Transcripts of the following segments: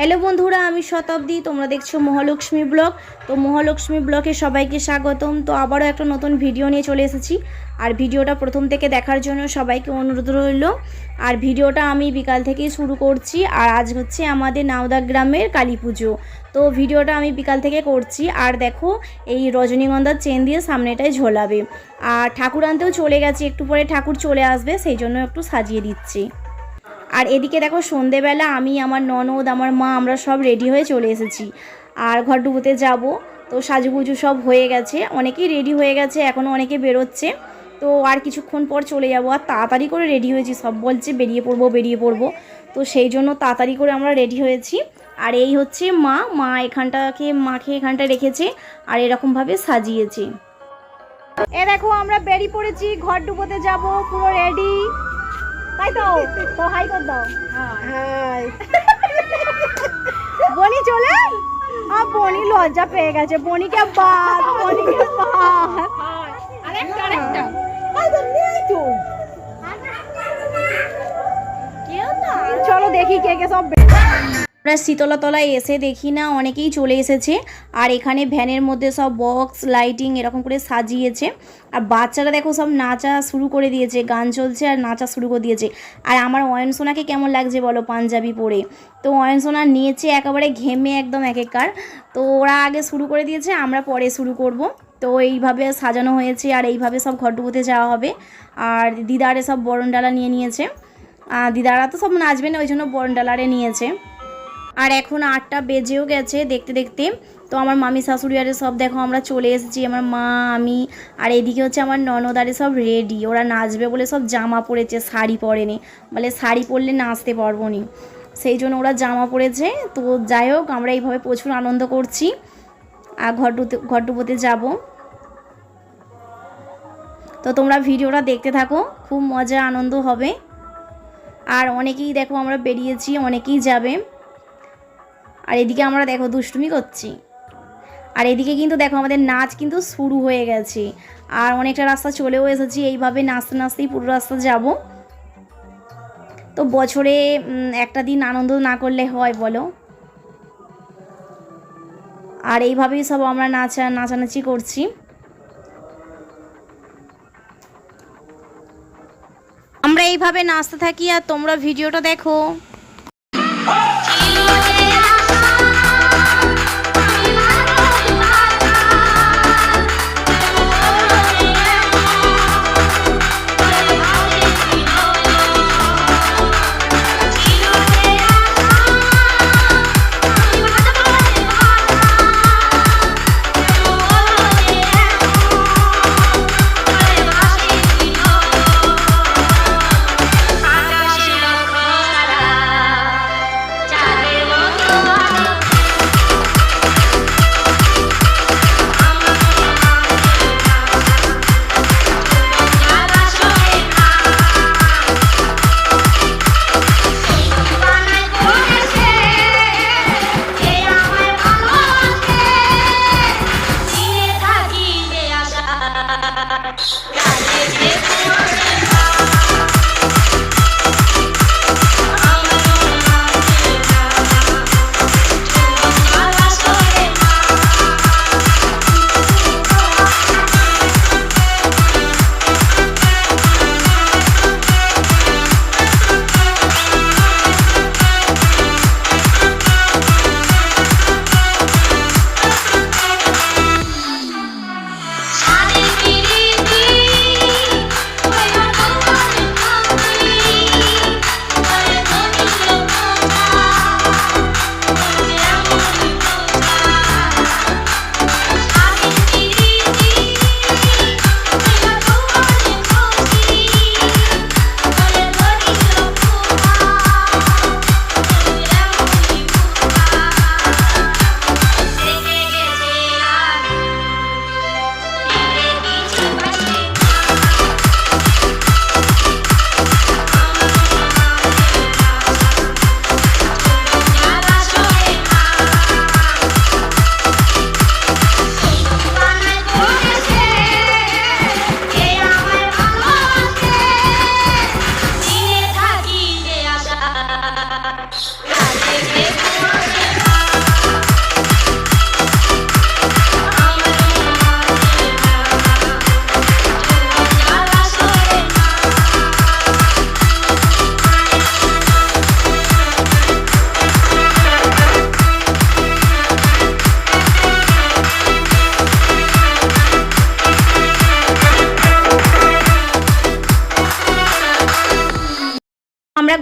Hello বন্ধুরা, আমি শতাব্দী, তোমরা দেখছ মহালক্ষ্মী ব্লগ। তো মহালক্ষ্মী ব্লগে সবাইকে স্বাগতম। তো আবারও একটা নতুন ভিডিও নিয়ে চলে এসেছি। আর ভিডিওটা প্রথম থেকে দেখার জন্য সবাইকে অনুরোধ রইল। আর ভিডিওটা আমি বিকাল থেকেই শুরু করছি। আর আজ হচ্ছে আমাদের নাওদা গ্রামের কালী পুজো। তো ভিডিওটা আমি বিকাল থেকে করছি। আর দেখো, এই রজনীগন্ধার চেন দিয়ে সামনেটায় ঝোলাবে। আর ঠাকুর আনতেও চলে গেছে। একটু পরে ঠাকুর চলে আসবে, সেই জন্য একটু সাজিয়ে দিচ্ছি। আর এদিকে দেখো সন্ধেবেলা আমি, আমার ননদ, আমার মা, আমরা সব রেডি হয়ে চলে এসেছি। আর ঘর ডুবোতে যাব। তো সাজুগুজু সব হয়ে গেছে। অনেকেই রেডি হয়ে গেছে এখনও অনেকে বেরোচ্ছে। তো আর কিছুক্ষণ পর চলে যাব। আর তাড়াতাড়ি করে রেডি হয়েছি। সব বলছে বেরিয়ে পড়ব বেরিয়ে পড়ব। তো সেই জন্য তাড়াতাড়ি করে আমরা রেডি হয়েছি। আর এই হচ্ছে মা। মা এখানটাকে, মাকে এখানটা রেখেছে আর এরকমভাবে সাজিয়েছে। এ দেখো, আমরা বেরিয়ে পড়েছি। ঘর ডুবোতে যাব। পুরো রেডি তাই তো তো হাই কর দাও। হাই। বনি চলে আ বনি লজ্জা পেয়ে গেছে। বনিকে বাদ বনিকে বাদ। আরেকটা আরেকটা। চলো দেখি কে কে সব আমরা শীতলা তলায় এসে দেখি না, অনেকেই চলে এসেছে। আর এখানে ভ্যানের মধ্যে সব বক্স লাইটিং এরকম করে সাজিয়েছে। আর বাচ্চারা দেখো সব নাচা শুরু করে দিয়েছে, গান চলছে আর নাচা শুরু করে দিয়েছে। আর আমার অয়ন সোনাকে কেমন লাগছে বলো পাঞ্জাবি পরে? তো অয়ন সোনা নিয়েছে একেবারে ঘেমে একদম এক একার তো ওরা আগে শুরু করে দিয়েছে, আমরা পরে শুরু করব। তো এইভাবে সাজানো হয়েছে আর এইভাবে সব ঘর ডুবোতে যাওয়া হবে। আর দিদারে সব বরণ ডালা নিয়ে নিয়েছে। দিদারা তো সব নাচবে না, ওই জন্য বরণ ডালারে নিয়েছে। আর এখন আটটা বেজেও গেছে দেখতে দেখতে। তো আমার মামি শাশুড়ি আরে সব দেখো, আমরা চলে এসেছি। আমার মা, আমি, আর এদিকে হচ্ছে আমার ননদ আরে সব রেডি ওরা নাচবে বলে সব জামা পরেছে শাড়ি পরেনি। বলে শাড়ি পরলে নাচতে পারব নি। সেই জন্য ওরা জামা পরেছে। তো যাই হোক, আমরা এইভাবে প্রচুর আনন্দ করছি। আর ঘর ডুবোতে যাব। তো তোমরা ভিডিওটা দেখতে থাকো, খুব মজা আনন্দ হবে। আর অনেকেই দেখো আমরা বেরিয়েছি, অনেকেই যাবে। আর এদিকে আমরা দেখো দুষ্টুমি করছি। আর এদিকে কিন্তু দেখো আমাদের নাচ কিন্তু শুরু হয়ে গেছে। আর অনেকটা রাস্তা চলেও এসেছি, এইভাবে নাচতে নাচতেই পুরো রাস্তা যাব। তো বছরে একটা দিন আনন্দ না করলে হয় বলো? আর এইভাবেই সব আমরা নাচা, নাচানাচি করছি। আমরা এইভাবে নাচতে থাকি আর তোমরা ভিডিওটা দেখো।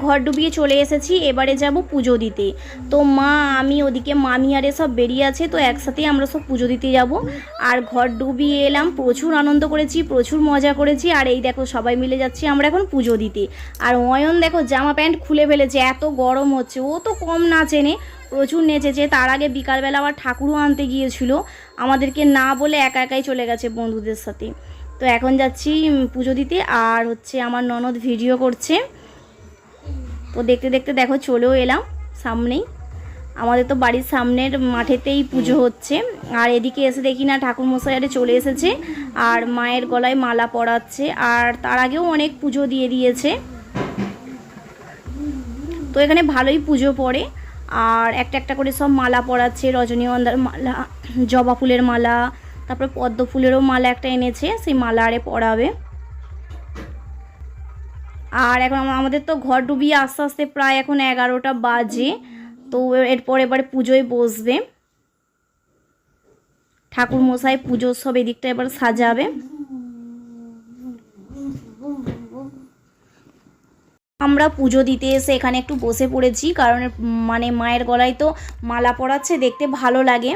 ঘর ডুবিয়ে চলে এসেছি, এবারে যাব পুজো দিতে। তো মা, আমি ওদিকে মামি আরে সব বেরিয়ে আছে, তো একসাথেই আমরা সব পুজো দিতে যাব। আর ঘর ডুবিয়ে এলাম, প্রচুর আনন্দ করেছি, প্রচুর মজা করেছি, আর এই দেখো সবাই মিলে যাচ্ছি আমরা এখন পুজো দিতে। আর অয়ন দেখো জামা প্যান্ট খুলে ফেলেছে, এত গরম হচ্ছে, ও তো কম না চেনে, প্রচুর নেচেছে। তার আগে বিকালবেলা আবার ঠাকুরও আনতে গিয়েছিল, আমাদেরকে না বলে একা একাই চলে গেছে বন্ধুদের সাথে। তো এখন যাচ্ছি পুজো দিতে, আর হচ্ছে আমার ননদ ভিডিও করছে। তো দেখতে দেখতে দেখো চলেও এলাম সামনেই। আমাদের তো বাড়ির সামনের মাঠেতেই পুজো হচ্ছে। আর এদিকে এসে দেখি না ঠাকুর মশাইয়ারে চলে এসেছে আর মায়ের গলায় মালা পরাচ্ছে আর তার আগেও অনেক পুজো দিয়ে দিয়েছে। তো এখানে ভালোই পুজো পড়ে আর একটা একটা করে সব মালা পরাচ্ছে, রজনীগন্ধার মালা, জবা ফুলের মালা, তারপর পদ্ম ফুলেরও মালা একটা এনেছে, সেই মালা আরে পরাবে। আর এখন আমাদের তো ঘর ডুবিয়ে আস্তে আস্তে প্রায় এখন এগারোটা বাজে। তো এরপর এবারে পুজোয় বসবে। ঠাকুর মশাই পুজো সব এদিকটা এবার সাজাবে। আমরা পুজো দিতে এসে এখানে একটু বসে পড়েছি, কারণ মানে মায়ের গলায় তো মালা পরাচ্ছে, দেখতে ভালো লাগে।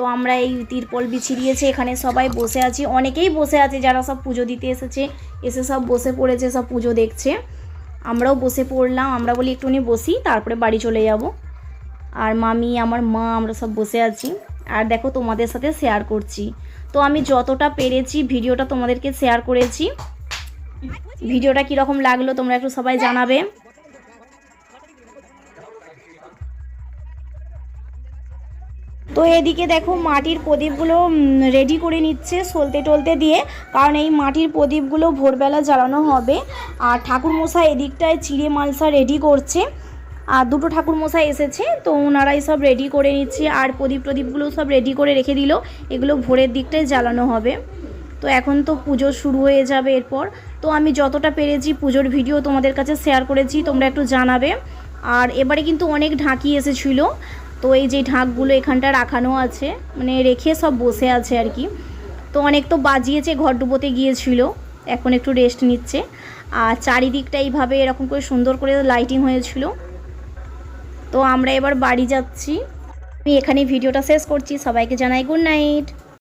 তো আমরা এই তিরপল বিছিয়ে দিয়েছে এখানে সবাই বসে আছি। অনেকেই বসে আছে, যারা সব পুজো দিতে এসেছে, এসে সব বসে পড়েছে, সব পুজো দেখছে। আমরাও বসে পড়লাম, আমরা বলি একটুখানি বসি, তারপরে বাড়ি চলে যাব। আর মামি, আমার মা, আমরা সব বসে আছি। আর দেখো, তোমাদের সাথে শেয়ার করছি। তো আমি যতটা পেরেছি, ভিডিওটা তোমাদেরকে শেয়ার করেছি। ভিডিওটা কীরকম লাগল তোমরা একটু সবাই জানাবে। তো এদিকে দেখো মাটির প্রদীপগুলো রেডি করে নিচ্ছে সলতে টলতে দিয়ে, কারণ এই মাটির প্রদীপগুলো ভোরবেলা জ্বালানো হবে। আর ঠাকুর মশাই এদিকটায় চিড়ে মালসা রেডি করছে। আর দুটো ঠাকুর মশাই এসেছে, তো ওনারাই সব রেডি করে নিচ্ছে। আর প্রদীপ প্রদীপগুলো সব রেডি করে রেখে দিল। এগুলো ভোরের দিকটায় জ্বালানো হবে। তো এখন তো পুজো শুরু হয়ে যাবে এরপর। তো আমি যতটা পেরেছি পুজোর ভিডিও তোমাদের কাছে শেয়ার করেছি, তোমরা একটু জানাবে। আর এবারে কিন্তু অনেক ঢাকি এসেছিল। তো এই যে ঢাকগুলো এখানটা রাখানো আছে মানে রেখে সব বসে আছে আর কি। তো অনেক তো বাজিয়েছে, ঘর ডুবোতে গিয়েছিল, এখন একটু রেস্ট নিচ্ছে। আর চারিদিকটা এইভাবে এরকম করে সুন্দর করে লাইটিং হয়েছিল। তো আমরা এবার বাড়ি যাচ্ছি। আমি এখানে ভিডিওটা শেষ করছি। সবাইকে জানাই গুড নাইট